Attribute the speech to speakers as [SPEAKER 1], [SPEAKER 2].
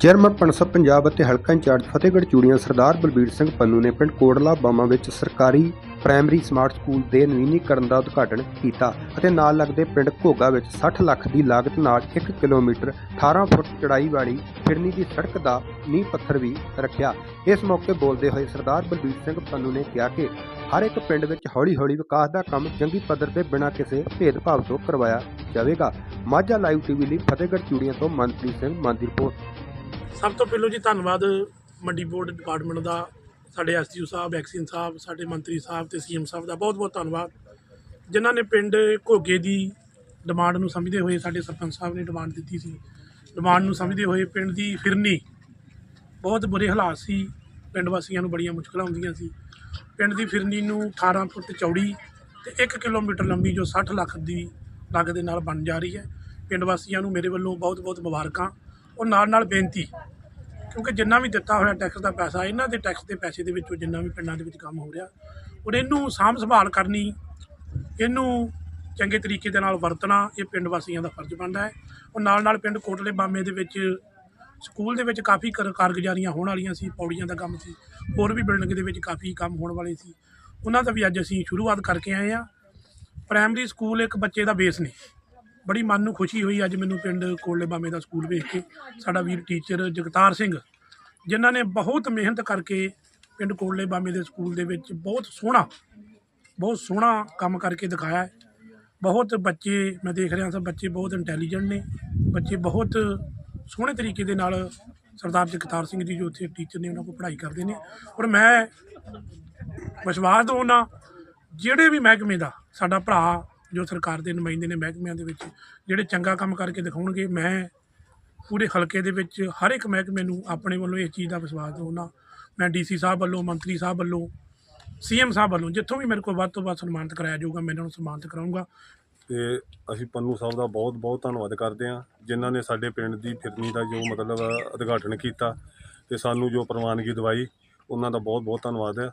[SPEAKER 1] Chairman ਪਨਸਬ Punjab ਅਤੇ ਹਲਕਾ incharge Fatehgarh Churian ਸਰਦਾਰ ਬਲਬੀਰ ਸਿੰਘ ਪੰਨੂ ਨੇ ਪਿੰਡ ਕੋਟਲਾ ਬਾਮਾ ਵਿੱਚ ਸਰਕਾਰੀ ਪ੍ਰਾਇਮਰੀ ਸਮਾਰਟ ਸਕੂਲ ਦੇ ਨਵੀਨੀਕਰਨ ਦਾ ਉਦਘਾਟਨ ਕੀਤਾ ਅਤੇ ਨਾਲ ਲੱਗਦੇ ਪਿੰਡ ਘੋਗਾ ਵਿੱਚ 60 ਲੱਖ ਦੀ ਲਾਗਤ ਨਾਲ 1 ਕਿਲੋਮੀਟਰ 18 ਫੁੱਟ ਚੜਾਈ ਵਾਲੀ ਫਿਰਨੀ ਦੀ ਸੜਕ ਦਾ ਨੀਂਹ ਪੱਥਰ ਵੀ ਰੱਖਿਆ। ਇਸ ਮੌਕੇ ਬੋਲਦੇ ਹੋਏ ਸਰਦਾਰ ਬਲਬੀਰ ਸਿੰਘ ਪੰਨੂ ਨੇ ਕਿਹਾ ਕਿ ਹਰ ਇੱਕ ਪਿੰਡ ਵਿੱਚ ਹੌਲੀ-ਹੌਲੀ ਵਿਕਾਸ ਦਾ ਕੰਮ ਚੰਗੀ ਪੱਧਰ ਤੇ ਬਿਨਾਂ ਕਿਸੇ ਭੇਦਭਾਵ ਤੋਂ ਕਰਵਾਇਆ ਜਾਵੇਗਾ। ਮਾਝਾ ਲਾਈਵ ਟੀਵੀ ਲਈ ਫਤਿਹਗੜ੍ਹ ਚੂੜੀਆਂ ਤੋਂ ਮਨਪ੍ਰੀਤ ਸਿੰਘ ਮਾਨ ਦੀ ਰਿਪੋਰਟ।
[SPEAKER 2] ਸਭ ਤੋਂ ਪਹਿਲਾਂ ਜੀ ਧੰਨਵਾਦ ਮੰਡੀ ਬੋਰਡ ਡਿਪਾਰਟਮੈਂਟ ਦਾ, ਸਾਡੇ ਐਸਡੀਓ ਸਾਹਿਬ ਐਕਸੀਨ ਸਾਹਿਬ, ਸਾਡੇ ਮੰਤਰੀ ਸਾਹਿਬ ਤੇ ਸੀਐਮ ਸਾਹਿਬ ਦਾ ਬਹੁਤ ਬਹੁਤ ਧੰਨਵਾਦ। ਜਿਨ੍ਹਾਂ ਨੇ ਪਿੰਡ ਘੋਗੇ ਦੀ ਡਿਮਾਂਡ ਨੂੰ ਸਮਝਦੇ ਹੋਏ ਸਾਡੇ ਸਰਪੰਚ ਸਾਹਿਬ ਨੇ ਡਿਮਾਂਡ ਦਿੱਤੀ ਸੀ। ਡਿਮਾਂਡ ਨੂੰ ਸਮਝਦੇ ਹੋਏ ਪਿੰਡ ਦੀ ਫਿਰਨੀ ਬਹੁਤ ਬੁਰੇ ਹਾਲਾਤ ਸੀ। ਪਿੰਡ ਵਾਸੀਆਂ ਨੂੰ ਬੜੀਆਂ ਮੁਸ਼ਕਲਾਂ ਹੁੰਦੀਆਂ ਸੀ। ਪਿੰਡ ਦੀ ਫਿਰਨੀ ਨੂੰ 18 ਫੁੱਟ ਚੌੜੀ ਤੇ 1 ਕਿਲੋਮੀਟਰ ਲੰਬੀ ਜੋ 60 ਲੱਖ ਦੀ ਲਾਗਤ ਦੇ ਨਾਲ ਬਣ ਜਾ ਰਹੀ ਹੈ। ਪਿੰਡ ਵਾਸੀਆਂ ਨੂੰ ਮੇਰੇ ਵੱਲੋਂ ਬਹੁਤ ਬਹੁਤ ਮੁਬਾਰਕਾਂ। ਔਰ ਨਾਲ ਨਾਲ ਬੇਨਤੀ, ਕਿਉਂਕਿ ਜਿੰਨਾ ਵੀ ਦਿੱਤਾ ਹੋਇਆ ਟੈਕਸ ਦਾ ਪੈਸਾ, ਇਹਨਾਂ ਦੇ ਟੈਕਸ ਦੇ ਪੈਸੇ ਦੇ ਵਿੱਚੋਂ ਜਿੰਨਾ ਵੀ ਪਿੰਡਾਂ ਦੇ ਵਿੱਚ ਕੰਮ ਹੋ ਰਿਹਾ, ਔਰ ਇਹਨੂੰ ਸਾਂਭ ਸੰਭਾਲ ਕਰਨੀ, ਇਹਨੂੰ ਚੰਗੇ ਤਰੀਕੇ ਦੇ ਨਾਲ ਵਰਤਣਾ, ਇਹ ਪਿੰਡ ਵਾਸੀਆਂ ਦਾ ਫਰਜ਼ ਬਣਦਾ ਹੈ। ਔਰ ਨਾਲ ਨਾਲ ਪਿੰਡ ਕੋਟਲੇ ਬਾਮੇ ਦੇ ਵਿੱਚ, ਸਕੂਲ ਦੇ ਵਿੱਚ ਕਾਫੀ ਕਾਰ- ਕਾਰਗੁਜ਼ਾਰੀਆਂ ਹੋਣ ਵਾਲੀਆਂ ਸੀ, ਪੌੜੀਆਂ ਦਾ ਕੰਮ ਸੀ, ਹੋਰ ਵੀ ਬਿਲਡਿੰਗ ਦੇ ਵਿੱਚ ਕਾਫੀ ਕੰਮ ਹੋਣ ਵਾਲੇ ਸੀ। ਉਹਨਾਂ ਦਾ ਵੀ ਅੱਜ ਅਸੀਂ ਸ਼ੁਰੂਆਤ ਕਰਕੇ ਆਏ ਹਾਂ। ਪ੍ਰਾਇਮਰੀ ਸਕੂਲ ਇੱਕ ਬੱਚੇ ਦਾ ਬੇਸ ਨੇ ਬੜੀ ਮਨ ਨੂੰ ਖੁਸ਼ੀ ਹੋਈ ਅੱਜ ਮੈਨੂੰ ਪਿੰਡ ਕੋਲੇ ਬਾਮੇ ਦਾ ਸਕੂਲ ਵੇਖ ਕੇ, ਸਾਡਾ ਵੀਰ ਟੀਚਰ ਜਗਤਾਰ ਸਿੰਘ, ਜਿਨ੍ਹਾਂ ਨੇ ਬਹੁਤ ਮਿਹਨਤ ਕਰਕੇ ਪਿੰਡ ਕੋਲੇ ਬਾਮੇ ਦੇ ਸਕੂਲ ਦੇ ਵਿੱਚ ਬਹੁਤ ਸੋਹਣਾ ਬਹੁਤ ਸੋਹਣਾ ਕੰਮ ਕਰਕੇ ਦਿਖਾਇਆ। ਹੈ ਬਹੁਤ ਬੱਚੇ, ਮੈਂ ਦੇਖ ਰਿਹਾ ਸਭ ਬੱਚੇ ਬਹੁਤ ਇੰਟੈਲੀਜੈਂਟ ਨੇ, ਬੱਚੇ ਬਹੁਤ ਸੋਹਣੇ ਤਰੀਕੇ ਦੇ ਨਾਲ ਸਰਦਾਰ ਜਗਤਾਰ ਸਿੰਘ ਜੀ ਜੋ ਉੱਥੇ ਟੀਚਰ ਨੇ ਉਹਨਾਂ ਕੋਲ ਪੜ੍ਹਾਈ ਕਰਦੇ ਨੇ। ਔਰ ਮੈਂ ਵਿਸ਼ਵਾਸ ਦਵਾਉਣਾ ਜਿਹੜੇ ਵੀ ਮਹਿਕਮੇ ਦਾ ਸਾਡਾ ਭਰਾ ਜੋ ਸਰਕਾਰ ਦੇ ਨੁਮਾਇੰਦੇ ਨੇ ਮਹਿਕਮਿਆਂ ਦੇ ਵਿੱਚ, ਜਿਹੜੇ ਚੰਗਾ ਕੰਮ ਕਰਕੇ ਦਿਖਾਉਣਗੇ, ਮੈਂ ਪੂਰੇ ਹਲਕੇ ਦੇ ਵਿੱਚ ਹਰ ਇੱਕ ਮਹਿਕਮੇ ਨੂੰ ਆਪਣੇ ਵੱਲੋਂ ਇਸ ਚੀਜ਼ ਦਾ ਵਿਸ਼ਵਾਸ ਦਵਾਉਣਾ ਮੈਂ ਡੀਸੀ ਸਾਹਿਬ ਵੱਲੋਂ, ਮੰਤਰੀ ਸਾਹਿਬ ਵੱਲੋਂ ਸੀਐਮ ਸਾਹਿਬ ਵੱਲੋਂ, ਜਿੱਥੋਂ ਵੀ ਮੇਰੇ ਕੋਲ ਵੱਧ ਤੋਂ ਵੱਧ ਸਨਮਾਨਿਤ ਕਰਾਇਆ ਜਾਊਗਾ, ਮੈਂ ਇਹਨਾਂ ਨੂੰ ਸਨਮਾਨਿਤ ਕਰਾਉਂਗਾ
[SPEAKER 3] ਤੇ ਅਸੀਂ ਪੰਨੂ ਸਾਹਿਬ ਦਾ ਬਹੁਤ ਬਹੁਤ ਧੰਨਵਾਦ ਕਰਦੇ ਹਾਂ, ਜਿਨ੍ਹਾਂ ਨੇ ਸਾਡੇ ਪਿੰਡ ਦੀ ਫਿਰਨੀ ਦਾ ਜੋ ਮਤਲਬ ਉਦਘਾਟਨ ਕੀਤਾ ਤੇ ਸਾਨੂੰ ਜੋ ਪ੍ਰਵਾਨਗੀ ਦਵਾਈ, ਉਹਨਾਂ ਦਾ ਬਹੁਤ ਬਹੁਤ ਧੰਨਵਾਦ ਹੈ।